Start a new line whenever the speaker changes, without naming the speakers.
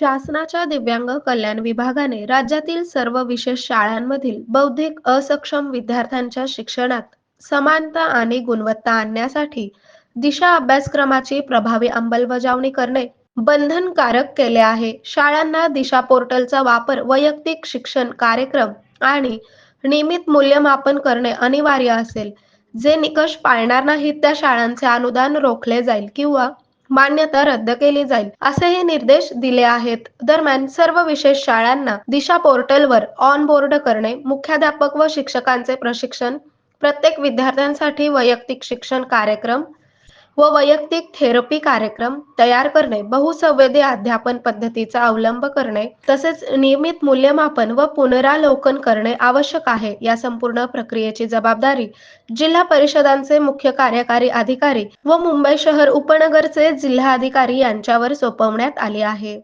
शासनाच्या दिव्यांग कल्याण विभागाने राज्यातील सर्व विशेष शाळांमधील बौद्धिक असक्षम विद्यार्थ्यांच्या शिक्षणात समानता आणि गुणवत्ता आणण्यासाठी दिशा अभ्यासक्रमाची प्रभावी अंमलबजावणी करणे बंधनकारक केले आहे. शाळांना दिशा पोर्टलचा वापर वैयक्तिक शिक्षण कार्यक्रम आणि नियमित मूल्यमापन करणे अनिवार्य असेल. जे निकष पाळणार नाहीत त्या शाळांचे अनुदान रोखले जाईल किंवा मान्यता रद्द केली जाईल असेही निर्देश दिले आहेत. दरम्यान सर्व विशेष शाळांना दिशा पोर्टलवर ऑन बोर्ड करणे, मुख्याध्यापक व शिक्षकांचे प्रशिक्षण, प्रत्येक विद्यार्थ्यांसाठी वैयक्तिक शिक्षण कार्यक्रम व वैयक्तिक थेरपी कार्यक्रम तयार करणे, बहुसंवेदी अध्यापन पद्धतीचा अवलंब करणे, तसेच नियमित मूल्यमापन व पुनरावलोकन करणे आवश्यक आहे. या संपूर्ण प्रक्रियेची जबाबदारी जिल्हा परिषदांचे मुख्य कार्यकारी अधिकारी व मुंबई शहर उपनगरचे जिल्हाधिकारी यांच्यावर सोपवण्यात आली आहे.